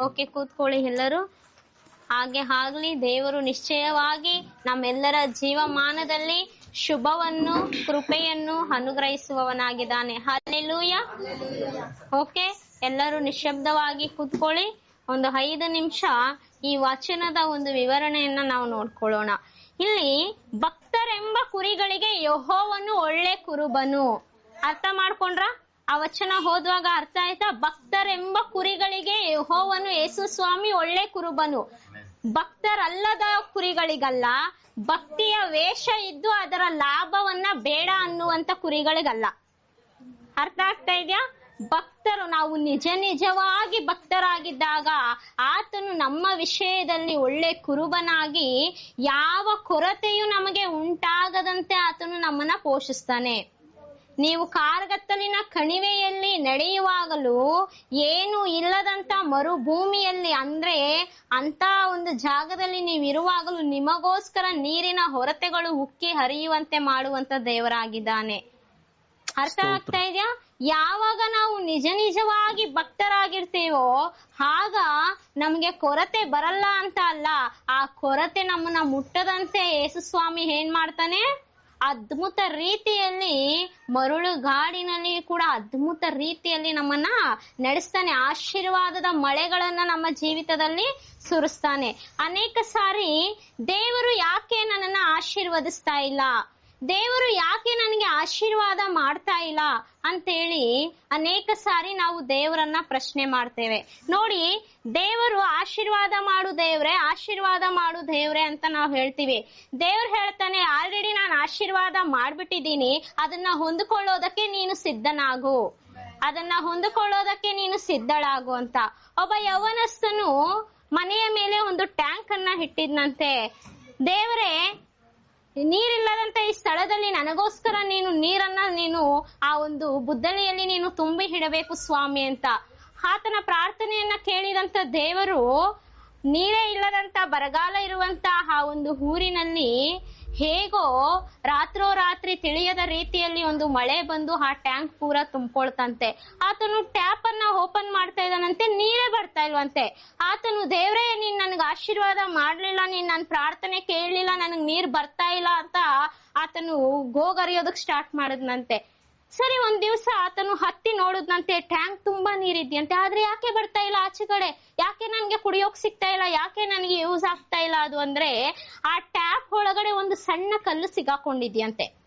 Okay, ಕೂತ್ಕೊಳ್ಳಿ ಎಲ್ಲರೂ. ಹಾಗೆ ಆಗ್ಲಿ, ದೇವರು ನಿಶ್ಚಯವಾಗಿ ನಮ್ಮೆಲ್ಲರ ಜೀವಮಾನದಲ್ಲಿ ಶುಭವನ್ನು, ಕೃಪೆಯನ್ನು ಅನುಗ್ರಹಿಸುವವನಾಗಿದ್ದಾನೆ. ಹಾಲೆಲೂಯ ಓಕೆ, ಎಲ್ಲರೂ ನಿಶಬ್ದವಾಗಿ ಕೂತ್ಕೊಳ್ಳಿ. ಒಂದು ಐದು ನಿಮಿಷ ಈ ವಚನದ ಒಂದು ವಿವರಣೆಯನ್ನ ನಾವು ನೋಡ್ಕೊಳ್ಳೋಣ. ಇಲ್ಲಿ, ಭಕ್ತರೆಂಬ ಕುರಿಗಳಿಗೆ ಯಹೋವನು ಒಳ್ಳೆ ಕುರುಬನು. ಅರ್ಥ ಮಾಡ್ಕೊಂಡ್ರ? ಆ ವಚನ ಓದುವಾಗ ಅರ್ಥ ಆಯ್ತಾ? ಭಕ್ತರೆಂಬ ಕುರಿಗಳಿಗೆ ಯಹೋವನು ಯೇಸು ಸ್ವಾಮಿ ಒಳ್ಳೆ ಕುರುಬನು. ಭಕ್ತರಲ್ಲದ ಕುರಿಗಳಿಗಲ್ಲ, ಭಕ್ತಿಯ ವೇಷ ಇದ್ದು ಅದರ ಲಾಭವನ್ನ ಬೇಡ ಅನ್ನುವಂತ ಕುರಿಗಳಿಗಲ್ಲ. ಅರ್ಥ ಆಗ್ತಾ ಇದೆಯಾ? ಭಕ್ತರು ನಾವು ನಿಜ ನಿಜವಾಗಿ ಭಕ್ತರಾಗಿದ್ದಾಗ ಆತನು ನಮ್ಮ ವಿಷಯದಲ್ಲಿ ಒಳ್ಳೆ ಕುರುಬನಾಗಿ ಯಾವ ಕೊರತೆಯು ನಮಗೆ ಉಂಟಾಗದಂತೆ ಆತನು ನಮ್ಮನ್ನ ಪೋಷಿಸ್ತಾನೆ. ನೀವು ಕಾರ್ಗತ್ತಲಿನ ಕಣಿವೆಯಲ್ಲಿ ನಡೆಯುವಾಗಲೂ ಏನು ಇಲ್ಲದಂತ ಮರುಭೂಮಿಯಲ್ಲಿ ಅಂದ್ರೆ ಅಂತ ಒಂದು ಜಾಗದಲ್ಲಿ ನೀವು ಇರುವಾಗಲೂ ನಿಮಗೋಸ್ಕರ ನೀರಿನ ಹೊರತೆಗಳು ಉಕ್ಕಿ ಹರಿಯುವಂತೆ ಮಾಡುವಂತ ದೇವರಾಗಿದ್ದಾನೆ. ಅರ್ಥ ಆಗ್ತಾ ಇದೆಯಾ? ಯಾವಾಗ ನಾವು ನಿಜ ನಿಜವಾಗಿ ಭಕ್ತರಾಗಿರ್ತೀವೋ ಆಗ ನಮ್ಗೆ ಕೊರತೆ ಬರಲ್ಲ ಅಂತ ಅಲ್ಲ. ಆ ಕೊರತೆ ನಮ್ಮನ್ನ ಮುಟ್ಟದಂತೆ ಯೇಸು ಸ್ವಾಮಿ ಏನ್ ಮಾಡ್ತಾನೆ? ಅದ್ಭುತ ರೀತಿಯಲ್ಲಿ ಮರುಳು ಗಾಡಿನಲ್ಲಿ ಕೂಡ ಅದ್ಭುತ ರೀತಿಯಲ್ಲಿ ನಮ್ಮನ್ನ ನಡೆಸ್ತಾನೆ. ಆಶೀರ್ವಾದದ ಮಳೆಗಳನ್ನ ನಮ್ಮ ಜೀವಿತದಲ್ಲಿ ಸುರಿಸ್ತಾನೆ. ಅನೇಕ ಸಾರಿ ದೇವರು ಯಾಕೆ ನನ್ನನ್ನ ಆಶೀರ್ವದಿಸ್ತಾ ಇಲ್ಲ? ದೇವರು ಯಾಕೆ ನನಗೆ ಆಶೀರ್ವಾದ ಮಾಡ್ತಾ ಇಲ್ಲ ಅಂತೇಳಿ ಅನೇಕ ಸಾರಿ ನಾವು ದೇವರನ್ನ ಪ್ರಶ್ನೆ ಮಾಡ್ತೇವೆ. ನೋಡಿ, ದೇವರು ಆಶೀರ್ವಾದ ಮಾಡು ದೇವ್ರೆ, ಆಶೀರ್ವಾದ ಮಾಡು ದೇವ್ರೆ ಅಂತ ನಾವು ಹೇಳ್ತೀವಿ. ದೇವ್ರು ಹೇಳ್ತಾನೆ, ಆಲ್ರೆಡಿ ನಾನು ಆಶೀರ್ವಾದ ಮಾಡ್ಬಿಟ್ಟಿದ್ದೀನಿ, ಅದನ್ನ ಹೊಂದ್ಕೊಳ್ಳೋದಕ್ಕೆ ನೀನು ಸಿದ್ಧನಾಗು. ಅದನ್ನ ಹೊಂದಿಕೊಳ್ಳೋದಕ್ಕೆ ನೀನು ಸಿದ್ಧಳಾಗು ಅಂತ. ಒಬ್ಬ ಯೌವನಸ್ಥನು ಮನೆಯ ಮೇಲೆ ಒಂದು ಟ್ಯಾಂಕ್ ಅನ್ನ ಇಟ್ಟಿದ್ನಂತೆ ದೇವರೇ ನೀರಿಲ್ಲದಂತ ಈ ಸ್ಥಳದಲ್ಲಿ ನನಗೋಸ್ಕರ ನೀನು ನೀರನ್ನ ನೀನು ಆ ಒಂದು ಬುದ್ದಲಿಯಲ್ಲಿ ನೀನು ತುಂಬಿ ಇಡಬೇಕು ಸ್ವಾಮಿ ಅಂತ. ಆತನ ಪ್ರಾರ್ಥನೆಯನ್ನ ಕೇಳಿದಂತ ದೇವರು ನೀರೇ ಇಲ್ಲದಂತ ಬರಗಾಲ ಇರುವಂತ ಆ ಒಂದು ಊರಿನಲ್ಲಿ ಹೇಗೋ ರಾತ್ರೋರಾತ್ರಿ ತಿಳಿಯದ ರೀತಿಯಲ್ಲಿ ಒಂದು ಮಳೆ ಬಂದು ಆ ಟ್ಯಾಂಕ್ ಪೂರ ತುಂಬಿಕೊಳ್ತಂತೆ. ಆತನು ಟ್ಯಾಪ್ ಅನ್ನ ಓಪನ್ ಮಾಡ್ತಾ ಇದ್ದಾನಂತೆ, ನೀರೇ ಬರ್ತಾ ಇಲ್ವಂತೆ. ಆತನು, ದೇವ್ರೇ, ನೀನ್ ನನ್ಗೆ ಆಶೀರ್ವಾದ ಮಾಡ್ಲಿಲ್ಲ, ನೀನ್ ನನ್ ಪ್ರಾರ್ಥನೆ ಕೇಳಲಿಲ್ಲ, ನನಗ್ ನೀರ್ ಬರ್ತಾ ಇಲ್ಲ ಅಂತ ಆತನು ಗೋಗರಿಯೋದಕ್ ಸ್ಟಾರ್ಟ್ ಮಾಡಿದ್ನಂತೆ. ಸರಿ, ಒಂದ್ ದಿವ್ಸ ಆತನು ಹತ್ತಿ ನೋಡಿದ್ನಂತೆ. ಟ್ಯಾಂಕ್ ತುಂಬಾ ನೀರಿದ್ಯಂತೆ. ಆದ್ರೆ ಯಾಕೆ ಬರ್ತಾ ಇಲ್ಲ ಆಚೆ ಕಡೆ? ಯಾಕೆ ನನ್ಗೆ ಕುಡಿಯೋಕ್ ಸಿಗ್ತಾ ಇಲ್ಲ? ಯಾಕೆ ನನಗೆ ಯೂಸ್ ಆಗ್ತಾ ಇಲ್ಲ ಅದು ಅಂದ್ರೆ, ಆ ಟ್ಯಾಪ್ ಒಳಗಡೆ ಒಂದು ಸಣ್ಣ ಕಲ್ಲು ಸಿಗಾಕೊಂಡಿದ್ಯಂತೆ.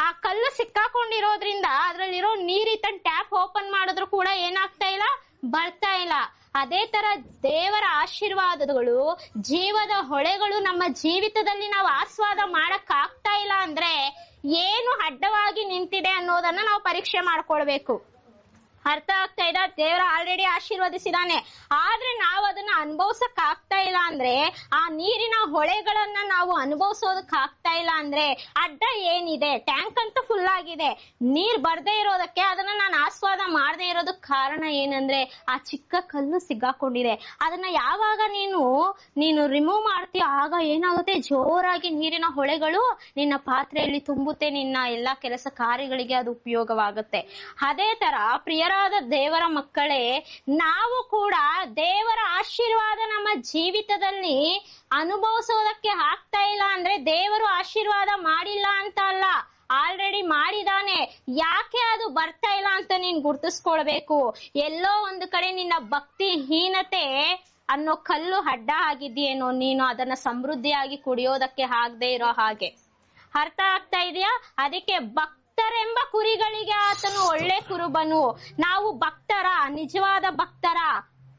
ಆ ಕಲ್ಲು ಸಿಕ್ಕಾಕೊಂಡಿರೋದ್ರಿಂದ ಅದ್ರಲ್ಲಿರೋ ನೀರಿತ ಟ್ಯಾಪ್ ಓಪನ್ ಮಾಡಿದ್ರು ಕೂಡ ಏನಾಗ್ತಾ ಇಲ್ಲ? ಬರ್ತಾ ಇಲ್ಲ. ಅದೇ ತರ ದೇವರ ಆಶೀರ್ವಾದಗಳು, ಜೀವದ ಹೊಳೆಗಳು ನಮ್ಮ ಜೀವಿತದಲ್ಲಿ ನಾವು ಆಸ್ವಾದ ಮಾಡಕ್ ಆಗ್ತಾ ಇಲ್ಲ ಅಂದ್ರೆ ಏನು ಅಡ್ಡವಾಗಿ ನಿಂತಿದೆ ಅನ್ನೋದನ್ನ ನಾವು ಪರೀಕ್ಷೆ ಮಾಡ್ಕೊಳ್ಬೇಕು. ಅರ್ಥ ಆಗ್ತಾ ಇದೆ? ದೇವರ ಆಲ್ರೆಡಿ ಆಶೀರ್ವದಿಸಿದಾನೆ. ಆದ್ರೆ ನಾವು ಅದನ್ನ ಅನುಭವಿಸಕ್ ಆಗ್ತಾ ಇಲ್ಲ ಅಂದ್ರೆ, ಆ ನೀರಿನ ಹೊಳೆಗಳನ್ನ ನಾವು ಅನುಭವಿಸೋದಕ್ ಆಗ್ತಾ ಇಲ್ಲ ಅಂದ್ರೆ ಅಡ್ಡ ಏನಿದೆ? ಟ್ಯಾಂಕ್ ಅಂತೂ ಫುಲ್ ಆಗಿದೆ. ನೀರ್ ಬರ್ದೇ ಇರೋದಕ್ಕೆ ಅದನ್ನ ನಾನು ಆಸ್ವಾದ ಮಾಡದೇ ಇರೋದಕ್ ಕಾರಣ ಏನಂದ್ರೆ, ಆ ಚಿಕ್ಕ ಕಲ್ಲು ಸಿಗಾಕೊಂಡಿದೆ. ಅದನ್ನ ಯಾವಾಗ ನೀನು ನೀನು ರಿಮೂವ್ ಮಾಡ್ತೀಯ ಆಗ ಏನಾಗುತ್ತೆ? ಜೋರಾಗಿ ನೀರಿನ ಹೊಳೆಗಳು ನಿನ್ನ ಪಾತ್ರೆಯಲ್ಲಿ ತುಂಬುತ್ತೆ, ನಿನ್ನ ಎಲ್ಲಾ ಕೆಲಸ ಕಾರ್ಯಗಳಿಗೆ ಅದು ಉಪಯೋಗವಾಗುತ್ತೆ. ಅದೇ ತರ ಪ್ರಿಯರಾದ ದೇವರ ಮಕ್ಕಳೇ, ನಾವು ಕೂಡ ದೇವರ ಆಶೀರ್ವಾದ ನಮ್ಮ ಜೀವಿತದಲ್ಲಿ ಅನುಭವಿಸೋದಕ್ಕೆ ಆಗ್ತಾ ಇಲ್ಲ ಅಂದ್ರೆ ದೇವರು ಆಶೀರ್ವಾದ ಮಾಡಿಲ್ಲ ಅಂತ ಅಲ್ಲ, ಆಲ್ರೆಡಿ ಮಾಡಿದಾನೆ. ಯಾಕೆ ಅದು ಬರ್ತಾ ಇಲ್ಲ ಅಂತ ನೀನ್ ಗುರ್ತಿಸ್ಕೊಳ್ಬೇಕು? ಎಲ್ಲೋ ಒಂದು ಕಡೆ ನಿನ್ನ ಭಕ್ತಿ ಹೀನತೆ ಅನ್ನೋ ಕಲ್ಲು ಅಡ್ಡ ಆಗಿದೆಯೇನೋ, ನೀನು ಅದನ್ನ ಸಮೃದ್ಧಿಯಾಗಿ ಕುಡಿಯೋದಕ್ಕೆ ಆಗದೆ ಇರೋ ಹಾಗೆ. ಅರ್ಥ ಆಗ್ತಾ ಇದೆಯಾ? ಅದಕ್ಕೆ ಭಕ್ತರೆಂಬ ಕುರಿಗಳಿಗೆ ಆತನು ಒಳ್ಳೆ ಕುರುಬನು. ನಾವು ಭಕ್ತರ, ನಿಜವಾದ ಭಕ್ತರ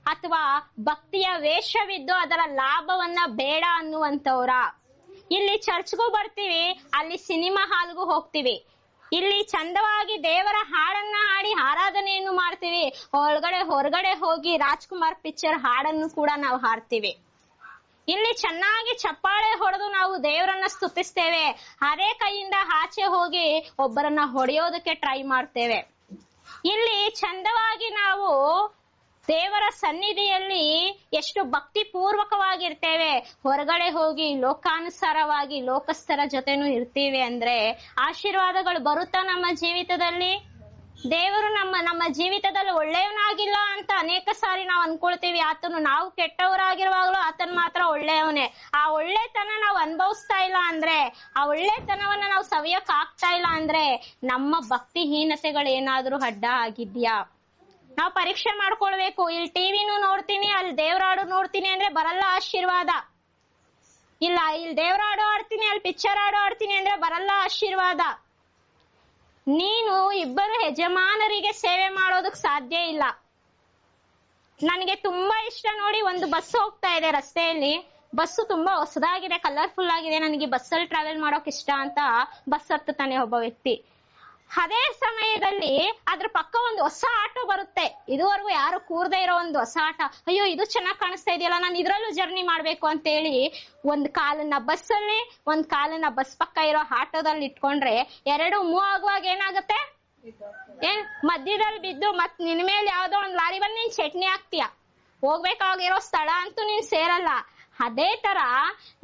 ಅಥವಾ ಭಕ್ತಿಯ ವೇಷವಿದ್ದು ಅದರ ಲಾಭವನ್ನ ಬೇಡ ಅನ್ನುವಂತವ್ರ ಇಲ್ಲಿ ಚರ್ಚ್ಗೂ ಬರ್ತೀವಿ, ಅಲ್ಲಿ ಸಿನಿಮಾ ಹಾಲ್ಗೂ ಹೋಗ್ತೀವಿ. ಇಲ್ಲಿ ಚಂದವಾಗಿ ದೇವರ ಹಾಡನ್ನ ಹಾಡಿ ಆರಾಧನೆಯನ್ನು ಮಾಡ್ತೀವಿ. ಒಳಗಡೆ ಹೊರಗಡೆ ಹೋಗಿ ರಾಜ್ಕುಮಾರ್ ಪಿಕ್ಚರ್ ಹಾಡನ್ನು ಕೂಡ ನಾವು ಹಾಡ್ತೀವಿ. ಇಲ್ಲಿ ಚೆನ್ನಾಗಿ ಚಪ್ಪಾಳೆ ಹೊಡೆದು ನಾವು ದೇವರನ್ನ ಸ್ತುತಿಸ್ತೇವೆ. ಅದೇ ಕೈಯಿಂದ ಆಚೆ ಹೋಗಿ ಒಬ್ಬರನ್ನ ಹೊಡೆಯೋದಕ್ಕೆ ಟ್ರೈ ಮಾಡ್ತೇವೆ. ಇಲ್ಲಿ ಚಂದವಾಗಿ ನಾವು ದೇವರ ಸನ್ನಿಧಿಯಲ್ಲಿ ಎಷ್ಟು ಭಕ್ತಿ ಪೂರ್ವಕವಾಗಿರ್ತೇವೆ ಹೊರಗಡೆ ಹೋಗಿ ಲೋಕಾನುಸಾರವಾಗಿ ಲೋಕಸ್ಥರ ಜೊತೆನೂ ಇರ್ತೀವಿ ಅಂದ್ರೆ ಆಶೀರ್ವಾದಗಳು ಬರುತ್ತಾ ನಮ್ಮ ಜೀವಿತದಲ್ಲಿ? ದೇವರು ನಮ್ಮ ನಮ್ಮ ಜೀವಿತದಲ್ಲಿ ಒಳ್ಳೆಯವನಾಗಿಲ್ಲ ಅಂತ ಅನೇಕ ಸಾರಿ ನಾವು ಅನ್ಕೊಳ್ತೀವಿ. ಆತನು ನಾವು ಕೆಟ್ಟವರಾಗಿರುವಾಗಲೂ ಆತನ್ ಮಾತ್ರ ಒಳ್ಳೆಯವನೇ. ಆ ಒಳ್ಳೆತನ ನಾವು ಅನುಭವಿಸ್ತಾ ಇಲ್ಲ ಅಂದ್ರೆ, ಆ ಒಳ್ಳೆತನವನ್ನ ನಾವು ಸವಿಯಕ್ ಆಗ್ತಾ ಇಲ್ಲ ಅಂದ್ರೆ ನಮ್ಮ ಭಕ್ತಿಹೀನತೆಗಳು ಏನಾದ್ರೂ ಅಡ್ಡ ಆಗಿದ್ಯಾ? ನಾವು ಪರೀಕ್ಷೆ ಮಾಡ್ಕೊಳ್ಬೇಕು. ಇಲ್ಲಿ ಟಿವಿನೂ ನೋಡ್ತೀನಿ, ಅಲ್ಲಿ ದೇವರಾಡು ನೋಡ್ತೀನಿ ಅಂದ್ರೆ ಬರಲ್ಲ ಆಶೀರ್ವಾದ. ಇಲ್ಲ, ಇಲ್ಲಿ ದೇವರಾಡು ಆಡ್ತೀನಿ, ಅಲ್ಲಿ ಪಿಕ್ಚರ್ ಆಡು ಆಡ್ತೀನಿ ಅಂದ್ರೆ ಬರಲ್ಲ ಆಶೀರ್ವಾದ. ನೀನು ಇಬ್ಬರು ಯಜಮಾನರಿಗೆ ಸೇವೆ ಮಾಡೋದಕ್ ಸಾಧ್ಯ ಇಲ್ಲ. ನನಗೆ ತುಂಬಾ ಇಷ್ಟ ನೋಡಿ ಒಂದು ಬಸ್ ಹೋಗ್ತಾ ಇದೆ ರಸ್ತೆಯಲ್ಲಿ. ಬಸ್ ತುಂಬಾ ಹೊಸದಾಗಿದೆ ಕಲರ್ಫುಲ್ ಆಗಿದೆ. ನನಗೆ ಬಸ್ಸಲ್ಲಿ ಟ್ರಾವೆಲ್ ಮಾಡೋಕ್ ಇಷ್ಟ ಅಂತ ಬಸ್ ಹತ್ತುತ್ತಾನೆ ಒಬ್ಬ ವ್ಯಕ್ತಿ. ಅದೇ ಸಮಯದಲ್ಲಿ ಅದ್ರ ಪಕ್ಕ ಒಂದು ಹೊಸ ಆಟೋ ಬರುತ್ತೆ. ಇದುವರೆಗೂ ಯಾರು ಕೂರ್ದೇ ಇರೋ ಒಂದು ಹೊಸ ಆಟೋ. ಅಯ್ಯೋ, ಇದು ಚೆನ್ನಾಗಿ ಕಾಣಿಸ್ತಾ ಇದೆಯಲ್ಲ, ನಾನು ಇದ್ರಲ್ಲೂ ಜರ್ನಿ ಮಾಡ್ಬೇಕು ಅಂತ ಹೇಳಿ ಒಂದ್ ಕಾಲನ್ನ ಬಸ್ಸಲ್ಲಿ ಒಂದ್ ಕಾಲನ್ನ ಬಸ್ ಪಕ್ಕ ಇರೋ ಆಟೋದಲ್ಲಿ ಇಟ್ಕೊಂಡ್ರೆ ಎರಡು ಮೂವ್ ಆಗುವಾಗ ಏನಾಗುತ್ತೆ? ಏನ್? ಮಧ್ಯದಲ್ಲಿ ಬಿದ್ದು ಮತ್ ನಿನ್ ಮೇಲೆ ಯಾವ್ದೋ ಒಂದ್ ಲಾರಿ ಬಂದ್ ನೀನ್ ಚಟ್ನಿ ಹಾಕ್ತೀಯ. ಹೋಗ್ಬೇಕಾಗಿರೋ ಸ್ಥಳ ಅಂತೂ ನೀನ್ ಸೇರಲ್ಲ. ಅದೇ ತರ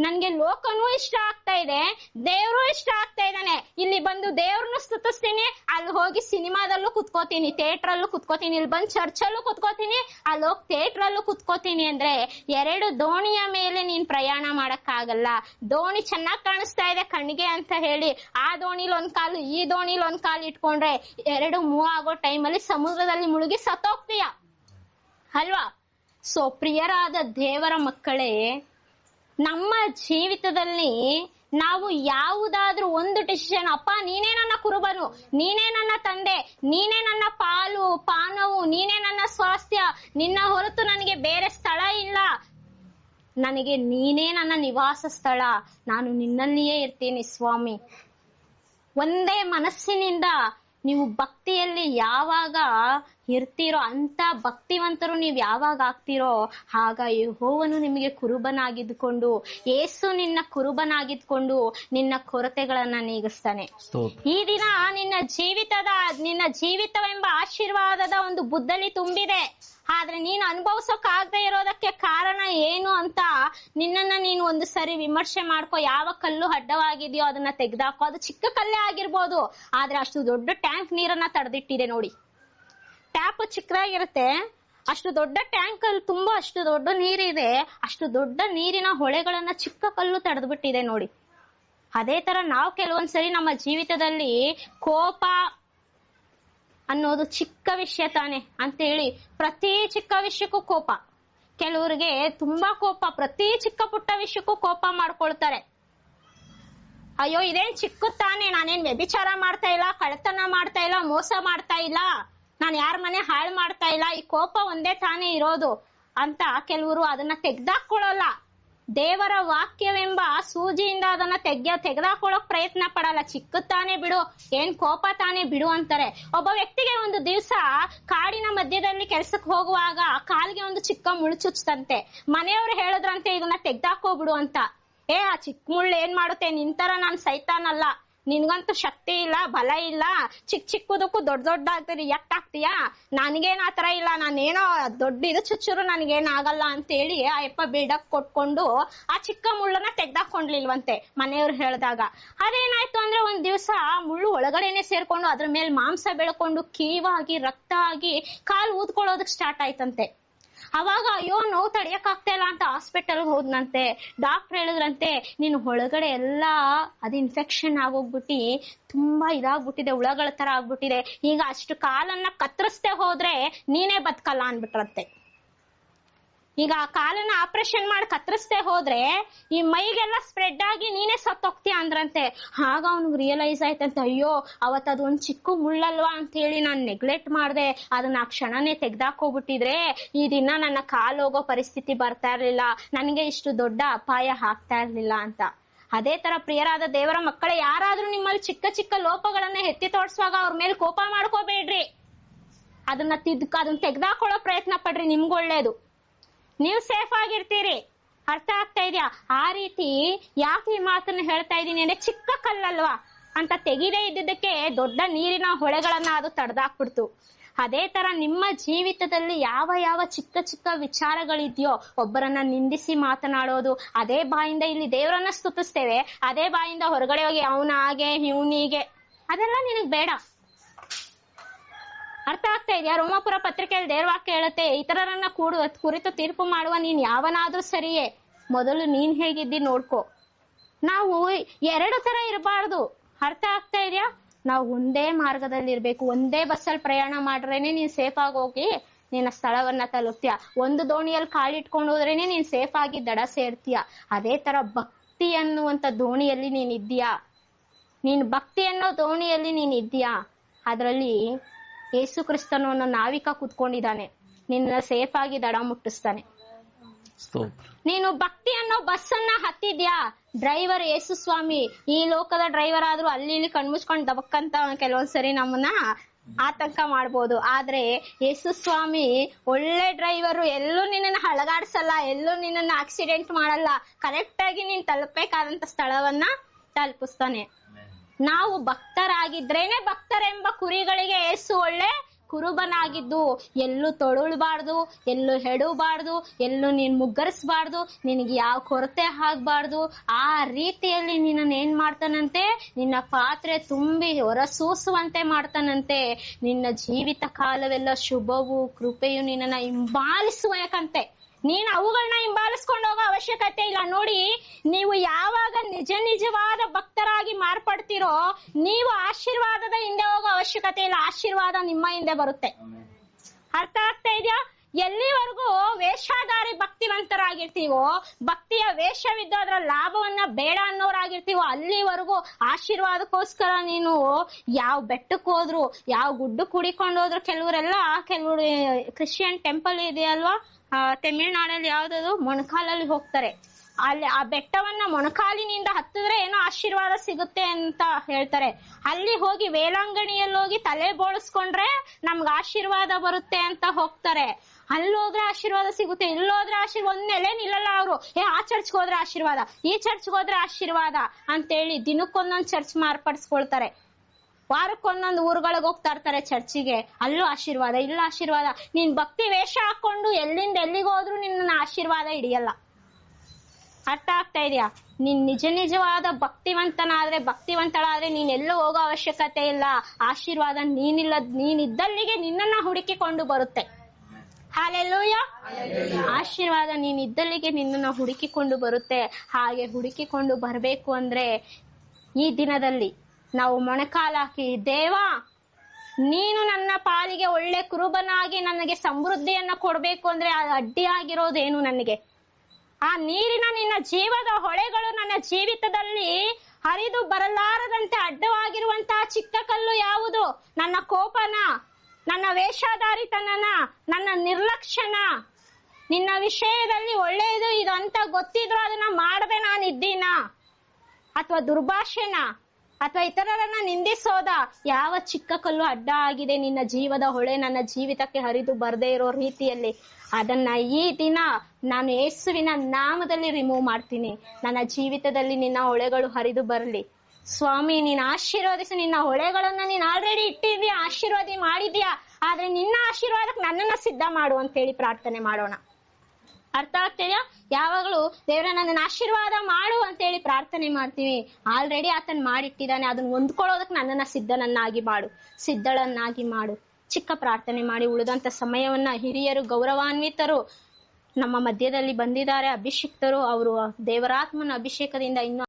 ನನ್ಗೆ ಲೋಕನೂ ಇಷ್ಟ ಆಗ್ತಾ ಇದೆ, ದೇವ್ರು ಇಷ್ಟ ಆಗ್ತಾ ಇದ್ದಾನೆ. ಇಲ್ಲಿ ಬಂದು ದೇವ್ರನ್ನು ಸ್ತುತಿಸ್ತೀನಿ, ಅಲ್ಲಿ ಹೋಗಿ ಸಿನಿಮಾದಲ್ಲೂ ಕುತ್ಕೋತೀನಿ ಥಿಯೇಟರ್ ಅಲ್ಲೂ ಕುತ್ಕೋತೀನಿ, ಇಲ್ಲಿ ಬಂದು ಚರ್ಚಲ್ಲೂ ಕುತ್ಕೋತೀನಿ, ಅಲ್ಲಿ ಹೋಗಿ ಥಿಯೇಟರ್ ಅಲ್ಲೂ ಕುತ್ಕೋತೀನಿ ಅಂದ್ರೆ ಎರಡು ದೋಣಿಯ ಮೇಲೆ ನೀನ್ ಪ್ರಯಾಣ ಮಾಡಕ್ಕಾಗಲ್ಲ. ದೋಣಿ ಚೆನ್ನಾಗ್ ಕಾಣಿಸ್ತಾ ಇದೆ ಕಣ್ಣಿಗೆ ಅಂತ ಹೇಳಿ, ಆ ದೋಣಿಲಿ ಒಂದ್ ಕಾಲು, ಈ ದೋಣಿಲಿ ಒಂದ್ ಕಾಲು ಇಟ್ಕೊಂಡ್ರೆ ಎರಡು ಮೂವ್ ಆಗೋ ಟೈಮಲ್ಲಿ ಸಮುದ್ರದಲ್ಲಿ ಮುಳುಗಿ ಸತ್ತೋಗ್ತೀಯ. ಅಲ್ವಾ? ಸೊ, ಪ್ರಿಯರಾದ ದೇವರ ಮಕ್ಕಳೇ, ನಮ್ಮ ಜೀವಿತದಲ್ಲಿ ನಾವು ಯಾವುದಾದ್ರೂ ಒಂದು ಡಿಸಿಷನ್ ಅಪ್ಪ, ನೀನೇ ನನ್ನ ಕುರುಬನು, ನೀನೇ ನನ್ನ ತಂದೆ, ನೀನೇ ನನ್ನ ಪಾಲು, ಪಾನವು, ನೀನೇ ನನ್ನ ಸ್ವಾಸ್ಥ್ಯ ನಿನ್ನ ಹೊರತು ನನಗೆ ಬೇರೆ ಸ್ಥಳ ಇಲ್ಲ. ನನಗೆ ನೀನೇ ನನ್ನ ನಿವಾಸ ಸ್ಥಳ, ನಾನು ನಿನ್ನಲ್ಲಿಯೇ ಇರ್ತೀನಿ ಸ್ವಾಮಿ. ಒಂದೇ ಮನಸ್ಸಿನಿಂದ ನೀವು ಭಕ್ತಿಯಲ್ಲಿ ಯಾವಾಗ ಇರ್ತೀರೋ ಅಂತ ಭಕ್ತಿವಂತರು ನೀವು ಯಾವಾಗ ಆಗ್ತೀರೋ ಆಗ ಯೆಹೋವನು ನಿಮಗೆ ಕುರುಬನಾಗಿದ್ಕೊಂಡು ಏಸು ನಿನ್ನ ಕುರುಬನಾಗಿದ್ಕೊಂಡು ನಿನ್ನ ಕೊರತೆಗಳನ್ನ ನೀಗಿಸ್ತಾನೆ. ಈ ದಿನ ನಿನ್ನ ಜೀವಿತದ ನಿನ್ನ ಜೀವಿತವೆಂಬ ಆಶೀರ್ವಾದದ ಒಂದು ಬುದ್ಧಲಿ ತುಂಬಿದೆ. ಆದ್ರೆ ನೀನು ಅನುಭವಿಸೋಕಾಗದೆ ಇರೋದಕ್ಕೆ ಕಾರಣ ಏನು ಅಂತ ನಿನ್ನನ್ನ ನೀನು ಒಂದು ಸರಿ ವಿಮರ್ಶೆ ಮಾಡ್ಕೊ, ಯಾವ ಕಲ್ಲು ಅಡ್ಡವಾಗಿದೆಯೋ ಅದನ್ನ ತೆಗೆದಾಕೋ. ಅದು ಚಿಕ್ಕ ಕಲ್ಲೇ ಆಗಿರ್ಬೋದು, ಆದ್ರೆ ಅಷ್ಟು ದೊಡ್ಡ ಟ್ಯಾಂಕ್ ನೀರನ್ನ ತಡೆದಿಟ್ಟಿದೆ ನೋಡಿ. ಟ್ಯಾಪ್ ಚಿಕ್ಕದಾಗಿರುತ್ತೆ, ಅಷ್ಟು ದೊಡ್ಡ ಟ್ಯಾಂಕ್ ಅಲ್ಲಿ ತುಂಬಾ ಅಷ್ಟು ದೊಡ್ಡ ನೀರಿದೆ, ಅಷ್ಟು ದೊಡ್ಡ ನೀರಿನ ಹೊಳೆಗಳನ್ನ ಚಿಕ್ಕ ಕಲ್ಲು ತಡೆದ್ಬಿಟ್ಟಿದೆ ನೋಡಿ. ಅದೇ ತರ ನಾವು ಕೆಲವೊಂದ್ಸರಿ ನಮ್ಮ ಜೀವಿತದಲ್ಲಿ ಕೋಪ ಅನ್ನೋದು ಚಿಕ್ಕ ವಿಷಯ ತಾನೆ ಅಂತ ಹೇಳಿ ಪ್ರತಿ ಚಿಕ್ಕ ವಿಷಯಕ್ಕೂ ಕೋಪ. ಕೆಲವರಿಗೆ ತುಂಬಾ ಕೋಪ, ಪ್ರತಿ ಚಿಕ್ಕ ಪುಟ್ಟ ವಿಷಯಕ್ಕೂ ಕೋಪ ಮಾಡ್ಕೊಳ್ತಾರೆ. ಅಯ್ಯೋ, ಇದೇನ್ ಚಿಕ್ಕ ತಾನೆ? ನಾನೇನ್ ವ್ಯಭಿಚಾರ ಮಾಡ್ತಾ ಇಲ್ಲ ಕಳ್ತನ ಮಾಡ್ತಾ ಇಲ್ಲ, ಮೋಸ ಮಾಡ್ತಾ ಇಲ್ಲ, ನಾನ್ ಯಾರ ಮನೆ ಹಾಳು ಮಾಡ್ತಾ ಇಲ್ಲ, ಈ ಕೋಪ ಒಂದೇ ತಾನೇ ಇರೋದು ಅಂತ ಕೆಲವರು ಅದನ್ನ ತೆಗ್ದಾಕೊಳ್ಳಲ್ಲ ದೇವರ ವಾಕ್ಯವೆಂಬ ಸೂಜಿಯಿಂದ ಅದನ್ನ ತೆಗ್ಯ ತೆಗೆದಾಕೊಳ್ಳೋಕ್ ಪ್ರಯತ್ನ ಪಡಲ್ಲ. ಚಿಕ್ಕ ತಾನೇ ಬಿಡು, ಏನ್ ಕೋಪ ತಾನೇ ಬಿಡು ಅಂತಾರೆ. ಒಬ್ಬ ವ್ಯಕ್ತಿಗೆ ಒಂದು ದಿವಸ ಕಾಡಿನ ಮಧ್ಯದಲ್ಲಿ ಕೆಲ್ಸಕ್ಕೆ ಹೋಗುವಾಗ ಕಾಲ್ಗೆ ಒಂದು ಚಿಕ್ಕ ಮನೆಯವ್ರು ಮನೆಯವರು ಹೇಳಿದ್ರಂತೆ, ಇದನ್ನ ತೆಗ್ದಾಕೋಬಿಡು ಅಂತ. ಏ, ಆ ಚಿಕ್ಕ ಮುಳ್ಳು ಏನ್ ಮಾಡುತ್ತೆ? ನಿಂತರ ನಾನ್ ಸೈತಾನಲ್ಲ. ನಿನ್ಗಂತೂ ಶಕ್ತಿ ಇಲ್ಲ, ಬಲ ಇಲ್ಲ ಚಿಕ್ಕ ಚಿಕ್ಕದಕ್ಕೂ ದೊಡ್ಡ ದೊಡ್ಡ ಆಗ್ತೀರಿ ಯಾಕ್ ಆಗ್ತೀಯಾ? ನನ್ಗೇನ್ ಆತರ ಇಲ್ಲ, ನಾನೇನೋ ದೊಡ್ಡ ಇದು ಚುಚ್ಚುರು, ನನ್ಗೇನ್ ಆಗಲ್ಲ ಅಂತ ಹೇಳಿ ಆ ಯಪ್ಪ ಬಿಲ್ಡಪ್ ಕೊಟ್ಕೊಂಡು ಆ ಚಿಕ್ಕ ಮುಳ್ಳನ್ನ ತೆಗ್ದಾಕೊಂಡ್ಲಿಲ್ವಂತೆ ಮನೆಯವ್ರು ಹೇಳಿದಾಗ. ಅದೇನಾಯ್ತು ಅಂದ್ರೆ ಒಂದ್ ದಿವ್ಸ ಆ ಮುಳ್ಳು ಒಳಗಡೆನೆ ಸೇರ್ಕೊಂಡು ಅದ್ರ ಮೇಲೆ ಮಾಂಸ ಬೆಳ್ಕೊಂಡು ಕೀವಾಗಿ, ರಕ್ತ ಆಗಿ ಕಾಲು ಊದ್ಕೊಳ್ಳೋದಕ್ ಸ್ಟಾರ್ಟ್ ಆಯ್ತಂತೆ. ಅವಾಗ ಅಯ್ಯೋ, ನೋವು ತಡಿಯಕ್ ಆಗ್ತಾ ಇಲ್ಲ ಅಂತ ಹಾಸ್ಪಿಟಲ್ ಹೋದ್ನಂತೆ. ಡಾಕ್ಟರ್ ಹೇಳಿದ್ರಂತೆ, ನೀನು ಒಳಗಡೆ ಎಲ್ಲಾ, ಅದು ಇನ್ಫೆಕ್ಷನ್ ಆಗೋಗ್ಬಿಟ್ಟಿ, ತುಂಬಾ ಇದಾಗ್ಬಿಟ್ಟಿದೆ, ಹುಳಗಳ ತರ ಆಗ್ಬಿಟ್ಟಿದೆ. ಈಗ ಅಷ್ಟು ಕಾಲನ್ನ ಕತ್ತರಿಸ್ದೆ ಹೋದ್ರೆ ನೀನೇ ಬದ್ಕಲ್ಲ ಅನ್ಬಿಟ್ರಂತೆ ಈಗ ಆ ಕಾಲನ್ನ ಆಪರೇಷನ್ ಮಾಡಿ ಕತ್ತರಿಸ್ದೆ ಹೋದ್ರೆ ಈ ಮೈಗೆಲ್ಲ ಸ್ಪ್ರೆಡ್ ಆಗಿ ನೀನೇ ಸತ್ತೋಗ್ತೀಯ ಅಂದ್ರಂತೆ. ಆಗ ಅವ್ನಿಗೆ ರಿಯಲೈಸ್ ಆಯ್ತಂತೆ, ಅಯ್ಯೋ ಅವತ್ ಅದು ಒಂದ್ ಚಿಕ್ಕ ಮುಳ್ಳಲ್ವಾ ಅಂತ ಹೇಳಿ ನಾನ್ ನೆಗ್ಲೆಕ್ಟ್ ಮಾಡ್ದೆ. ಅದನ್ನ ಆ ಕ್ಷಣನೇ ತೆಗ್ದಾಕೋಗ್ಬಿಟ್ಟಿದ್ರೆ ಈ ದಿನ ನನ್ನ ಕಾಲ್ ಹೋಗೋ ಪರಿಸ್ಥಿತಿ ಬರ್ತಾ ಇರ್ಲಿಲ್ಲ. ನನಗೆ ಇಷ್ಟು ದೊಡ್ಡ ಅಪಾಯ ಆಗ್ತಾ ಇರ್ಲಿಲ್ಲ ಅಂತ. ಅದೇ ತರ ಪ್ರಿಯರಾದ ದೇವರ ಮಕ್ಕಳ, ಯಾರಾದ್ರೂ ನಿಮ್ಮಲ್ಲಿ ಚಿಕ್ಕ ಚಿಕ್ಕ ಲೋಪಗಳನ್ನ ಎತ್ತಿ ತೋರ್ಸುವಾಗ ಅವ್ರ ಮೇಲೆ ಕೋಪ ಮಾಡ್ಕೋಬೇಡ್ರಿ. ಅದನ್ನ ತಿದ್ಕ ಅದನ್ನ ತೆಗ್ದಾಕೊಳ್ಳೋ ಪ್ರಯತ್ನ ಪಡ್ರಿ, ನಿಮ್ಗೆ ಒಳ್ಳೇದು. ನೀವು ಸೇಫ್ ಆಗಿರ್ತೀರಿ. ಅರ್ಥ ಆಗ್ತಾ ಇದೆಯಾ? ಆ ರೀತಿ ಯಾಕೆ ಈ ಮಾತನ್ನ ಹೇಳ್ತಾ ಇದ್ದೀನಿ ಅಂದ್ರೆ ಚಿಕ್ಕ ಕಲ್ಲಲ್ವಾ? ಅಂತ ತೆಗಿದೇ ಇದ್ದಿದ್ದಕ್ಕೆ ದೊಡ್ಡ ನೀರಿನ ಹೊಳೆಗಳನ್ನ ಅದು ತಡೆದಾಕ್ಬಿಡ್ತು. ಅದೇ ತರ ನಿಮ್ಮ ಜೀವಿತದಲ್ಲಿ ಯಾವ ಯಾವ ಚಿಕ್ಕ ಚಿಕ್ಕ ವಿಚಾರಗಳಿದೆಯೋ ಒಬ್ಬರನ್ನ ನಿಂದಿಸಿ ಮಾತನಾಡೋದು, ಅದೇ ಬಾಯಿಂದ ಇಲ್ಲಿ ದೇವರನ್ನ ಸ್ತುತಿಸ್ತೇವೆ, ಅದೇ ಬಾಯಿಂದ ಹೊರಗಡೆ ಹೋಗಿ ಅವನ ಹಾಗೆ, ಇವನಿಗೆ, ಅದೆಲ್ಲ ನಿನಗ್ ಬೇಡ. ಅರ್ಥ ಆಗ್ತಾ ಇದೆಯಾ? ರೋಮಾಪುರ ಪತ್ರಿಕೆಯಲ್ಲಿ ದೇವ್ರ ವಾಕ್ಯ ಹೇಳುತ್ತೆ, ಇತರರನ್ನ ಕೂಡ, ಕುರಿತು ತೀರ್ಪು ಮಾಡುವ ನೀನ್ ಯಾವನಾದ್ರೂ ಸರಿಯೇ. ಮೊದಲು ನೀನ್ ಹೇಗಿದ್ದಿ ನೋಡ್ಕೋ. ನಾವು ಎರಡು ತರ ಇರಬಾರ್ದು. ಅರ್ಥ ಆಗ್ತಾ ಇದೆಯಾ? ನಾವು ಒಂದೇ ಮಾರ್ಗದಲ್ಲಿ ಇರ್ಬೇಕು ಒಂದೇ ಬಸ್ಸಲ್ಲಿ ಪ್ರಯಾಣ ಮಾಡ್ರೇನೆ ನೀನ್ ಸೇಫ್ ಆಗಿ ಹೋಗಿ ನಿನ್ನ ಸ್ಥಳವನ್ನ ತಲುಪ್ತೀಯ. ಒಂದು ದೋಣಿಯಲ್ಲಿ ಕಾಲಿಟ್ಕೊಂಡು ಹೋದ್ರೇನೆ ನೀನ್ ಸೇಫ್ ಆಗಿ ದಡ ಸೇರ್ತೀಯ. ಅದೇ ತರ ಭಕ್ತಿ ಅನ್ನುವಂತ ದೋಣಿಯಲ್ಲಿ ನೀನ್ ಇದ್ದೀಯಾ? ನೀನ್ ಭಕ್ತಿ ಅನ್ನೋ ದೋಣಿಯಲ್ಲಿ ನೀನ್ ಇದ್ದೀಯಾ? ಅದರಲ್ಲಿ ಯೇಸು ಕ್ರಿಸ್ತನು ಅನ್ನೋ ನಾವಿಕ ಕುತ್ಕೊಂಡಿದ್ದಾನೆ. ನಿನ್ನ ಸೇಫ್ ಆಗಿ ದಡ ಮುಟ್ಟಿಸ್ತಾನೆ. ನೀನು ಭಕ್ತಿ ಅನ್ನೋ ಬಸ್ ಅನ್ನ ಹತ್ತಿದ್ಯಾ? ಡ್ರೈವರ್ ಯೇಸು ಸ್ವಾಮಿ ಈ ಲೋಕದ ಡ್ರೈವರ್ ಆದ್ರೂ ಅಲ್ಲಿ ಇಲ್ಲಿ ಕಣ್ಮುಚ್ಕೊಂಡ್ ದಬಕ್ಕಂತ ಕೆಲವೊಂದ್ಸರಿ ನಮ್ಮನ್ನ ಆತಂಕ ಮಾಡ್ಬೋದು. ಆದ್ರೆ ಯೇಸು ಸ್ವಾಮಿ ಒಳ್ಳೆ ಡ್ರೈವರು ಎಲ್ಲೂ ನಿನ್ನನ್ನ ಹಳಗಾಡ್ಸಲ್ಲ ಎಲ್ಲೂ ನಿನ್ನನ್ನ ಆಕ್ಸಿಡೆಂಟ್ ಮಾಡಲ್ಲ. ಕರೆಕ್ಟ್ ಆಗಿ ನೀನ್ ತಲುಪಬೇಕಾದಂತ ಸ್ಥಳವನ್ನ ತಲುಪಿಸ್ತಾನೆ. ನಾವು ಭಕ್ತರಾಗಿದ್ರೇನೆ ಭಕ್ತರೆಂಬ ಕುರಿಗಳಿಗೆ ಏಸು ಒಳ್ಳೆ ಕುರುಬನಾಗಿದ್ದು. ಎಲ್ಲೂ ತೊಳುಳ್ಬಾರ್ದು ಎಲ್ಲೂ ಹೆಡಬಾರ್ದು, ಎಲ್ಲೂ ನೀನ್ ಮುಗ್ಗರಿಸ್ಬಾರ್ದು, ನಿನಗೆ ಯಾವ ಕೊರತೆ ಆಗ್ಬಾರ್ದು, ಆ ರೀತಿಯಲ್ಲಿ ನಿನ್ನನ್ನು ಏನ್ ಮಾಡ್ತಾನಂತೆ? ನಿನ್ನ ಪಾತ್ರೆ ತುಂಬಿ ಹೊರಸೂಸುವಂತೆ ಮಾಡ್ತಾನಂತೆ. ನಿನ್ನ ಜೀವಿತ ಕಾಲವೆಲ್ಲ ಶುಭವು ಕೃಪೆಯು ನಿನ್ನನ್ನ ಹಿಂಬಾಲಿಸುವಕಂತೆ ನೀನ್ ಅವುಗಳನ್ನ ಹಿಂಬಾಲಿಸ್ಕೊಂಡು ಹೋಗೋ ಅವಶ್ಯಕತೆ ಇಲ್ಲ. ನೋಡಿ ನೀವು ಯಾವಾಗ ನಿಜ ನಿಜವಾದ ಭಕ್ತರಾಗಿ ಮಾರ್ಪಡ್ತಿರೋ ನೀವು ಆಶೀರ್ವಾದದ ಹಿಂದೆ ಹೋಗೋ ಅವಶ್ಯಕತೆ ಇಲ್ಲ. ಆಶೀರ್ವಾದ ನಿಮ್ಮ ಹಿಂದೆ ಬರುತ್ತೆ. ಅರ್ಥ ಆಗ್ತಾ ಇದೆಯಾ? ಎಲ್ಲಿವರೆಗೂ ವೇಷಾಧಾರಿ ಭಕ್ತಿವಂತರಾಗಿರ್ತೀವೋ ಭಕ್ತಿಯ ವೇಷವಿದ್ದು ಅದರ ಲಾಭವನ್ನ ಬೇಡ ಅನ್ನೋರಾಗಿರ್ತೀವೋ ಅಲ್ಲಿವರೆಗೂ ಆಶೀರ್ವಾದಕ್ಕೋಸ್ಕರ ನೀನು ಯಾವ ಬೆಟ್ಟಕ್ಕೆ ಹೋದ್ರು ಯಾವ ಗುಡ್ಡ ಕುಡಿಕೊಂಡು ಹೋದ್ರು ಕೆಲವರೆಲ್ಲ ಕೆಲವರು ಕ್ರಿಶ್ಚಿಯನ್ ಟೆಂಪಲ್ ಇದೆಯಲ್ವಾ? ತಮಿಳ್ನಾಡಲ್ಲಿ ಯಾವ್ದದು? ಮೊಣಕಾಲಲ್ಲಿ ಹೋಗ್ತಾರೆ. ಅಲ್ಲಿ ಆ ಬೆಟ್ಟವನ್ನ ಮೊಣಕಾಲಿನಿಂದ ಹತ್ತಿದ್ರೆ ಏನೋ ಆಶೀರ್ವಾದ ಸಿಗುತ್ತೆ ಅಂತ ಹೇಳ್ತಾರೆ. ಅಲ್ಲಿ ಹೋಗಿ ವೇಲಾಂಗಣಿಯಲ್ಲಿ ಹೋಗಿ ತಲೆ ಬೋಳಿಸ್ಕೊಂಡ್ರೆ ನಮ್ಗ್ ಆಶೀರ್ವಾದ ಬರುತ್ತೆ ಅಂತ ಹೋಗ್ತಾರೆ. ಅಲ್ಲಿ ಹೋದ್ರೆ ಆಶೀರ್ವಾದ ಸಿಗುತ್ತೆ, ಇಲ್ಲಿ ಹೋದ್ರೆ ಆಶೀರ್ವಾದ, ಒಂದ್ ನೆಲೆ ನಿಲ್ಲಲ್ಲ ಅವರು. ಏ, ಆ ಚರ್ಚ್ಗೆ ಹೋದ್ರೆ ಆಶೀರ್ವಾದ, ಈ ಚರ್ಚ್ಗೆ ಹೋದ್ರೆ ಆಶೀರ್ವಾದ ಅಂತೇಳಿ ದಿನಕ್ಕೊಂದೊಂದ್ ಚರ್ಚ್ ಮಾರ್ಪಡಿಸ್ಕೊಳ್ತಾರೆ. ವಾರಕ್ಕೊಂದೊಂದು ಊರುಗಳಿಗೆ ಹೋಗ್ತಾ ಇರ್ತಾರೆ ಚರ್ಚಿಗೆ. ಅಲ್ಲೂ ಆಶೀರ್ವಾದ ಇಲ್ಲ ಆಶೀರ್ವಾದ. ನೀನ್ ಭಕ್ತಿ ವೇಷ ಹಾಕೊಂಡು ಎಲ್ಲಿಂದ ಎಲ್ಲಿಗೆ ಹೋದ್ರು ನಿನ್ನ ಆಶೀರ್ವಾದ ಹಿಡಿಯಲ್ಲ. ಅರ್ಥ ಆಗ್ತಾ ಇದೆಯಾ? ನೀನ್ ನಿಜ ನಿಜವಾದ ಭಕ್ತಿವಂತನಾದ್ರೆ ಭಕ್ತಿವಂತಳಾದ್ರೆ ನೀನ್ ಎಲ್ಲೂ ಹೋಗೋ ಅವಶ್ಯಕತೆ ಇಲ್ಲ. ಆಶೀರ್ವಾದ ನೀನಿಲ್ಲ ನೀನಿದ್ದಲ್ಲಿಗೆ ನಿನ್ನನ್ನ ಹುಡುಕಿಕೊಂಡು ಬರುತ್ತೆ. ಹಾಲೆಲ್ಲೂಯ ಆಶೀರ್ವಾದ ನೀನ್ ಇದ್ದಲ್ಲಿಗೆ ನಿನ್ನನ್ನ ಹುಡುಕಿಕೊಂಡು ಬರುತ್ತೆ. ಹಾಗೆ ಹುಡುಕಿಕೊಂಡು ಬರಬೇಕು ಅಂದ್ರೆ ಈ ದಿನದಲ್ಲಿ ನಾವು ಮೊಣಕಾಲಾಕಿ, ದೇವ, ನೀನು ನನ್ನ ಪಾಲಿಗೆ ಒಳ್ಳೆ ಕುರುಬನಾಗಿ ನನಗೆ ಸಮೃದ್ಧಿಯನ್ನ ಕೊಡ್ಬೇಕು ಅಂದ್ರೆ ಅದು ಅಡ್ಡಿಯಾಗಿರೋದೇನು ನನಗೆ? ಆ ನೀರಿನ ನಿನ್ನ ಜೀವದ ಹೊಳೆಗಳು ನನ್ನ ಜೀವಿತದಲ್ಲಿ ಹರಿದು ಬರಲಾರದಂತೆ ಅಡ್ಡವಾಗಿರುವಂತಹ ಚಿಕ್ಕ ಕಲ್ಲು ಯಾವುದು? ನನ್ನ ಕೋಪನ, ನನ್ನ ವೇಷಾಧಾರಿತನನ, ನನ್ನ ನಿರ್ಲಕ್ಷ್ಯನ? ನಿನ್ನ ವಿಷಯದಲ್ಲಿ ಒಳ್ಳೆಯದು ಇದು ಅಂತ ಗೊತ್ತಿದ್ರು ಅದನ್ನ ಮಾಡದೆ ನಾನು ಇದ್ದೀನ ಅಥವಾ ದುರ್ಭಾಷೆನ? ಅಥವಾ ಇತರರನ್ನ ನಿಂದಿಸೋದ? ಯಾವ ಚಿಕ್ಕ ಕಲ್ಲು ಅಡ್ಡ ಆಗಿದೆ? ನಿನ್ನ ಜೀವದ ಹೊಳೆ ನನ್ನ ಜೀವಿತಕ್ಕೆ ಹರಿದು ಬರದೇ ಇರೋ ರೀತಿಯಲ್ಲಿ. ಅದನ್ನ ಈ ದಿನ ನಾನು ಯೇಸುವಿನ ನಾಮದಲ್ಲಿ ರಿಮೂವ್ ಮಾಡ್ತೀನಿ. ನನ್ನ ಜೀವಿತದಲ್ಲಿ ನಿನ್ನ ಹೊಳೆಗಳು ಹರಿದು ಬರಲಿ. ಸ್ವಾಮಿ, ನೀನ್ ಆಶೀರ್ವದಿಸಿ ನಿನ್ನ ಹೊಳೆಗಳನ್ನ ನೀನ್ ಆಲ್ರೆಡಿ ಇಟ್ಟಿದ್ಯಾ ಆಶೀರ್ವಾದಿ ಮಾಡಿದ್ಯಾ? ಆದ್ರೆ ನಿನ್ನ ಆಶೀರ್ವಾದಕ್ಕೆ ನನ್ನನ್ನ ಸಿದ್ಧ ಮಾಡು ಅಂತ ಹೇಳಿ ಪ್ರಾರ್ಥನೆ ಮಾಡೋಣ. ಅರ್ಥ ಆಗ್ತಿದ್ಯಾ? ಯಾವಾಗಲೂ ದೇವರ ನನ್ನ ಆಶೀರ್ವಾದ ಮಾಡು ಅಂತ ಹೇಳಿ ಪ್ರಾರ್ಥನೆ ಮಾಡ್ತೀವಿ. ಆಲ್ರೆಡಿ ಆತನ್ ಮಾಡಿಟ್ಟಿದ್ದಾನೆ. ಅದನ್ನ ಹೊಂದ್ಕೊಳ್ಳೋದಕ್ಕೆ ನನ್ನನ್ನ ಸಿದ್ಧನನ್ನಾಗಿ ಮಾಡು. ಸಿದ್ಧಳನ್ನಾಗಿ ಮಾಡು. ಚಿಕ್ಕ ಪ್ರಾರ್ಥನೆ ಮಾಡಿ ಉಳಿದಂತ ಸಮಯವನ್ನ ಹಿರಿಯರು, ಗೌರವಾನ್ವಿತರು, ನಮ್ಮ ಮಧ್ಯದಲ್ಲಿ ಬಂದಿದ್ದಾರೆ ಅಭಿಷಿಕ್ತರು, ಅವರು ದೇವರಾತ್ಮನ ಅಭಿಷೇಕದಿಂದ ಇನ್ನೂ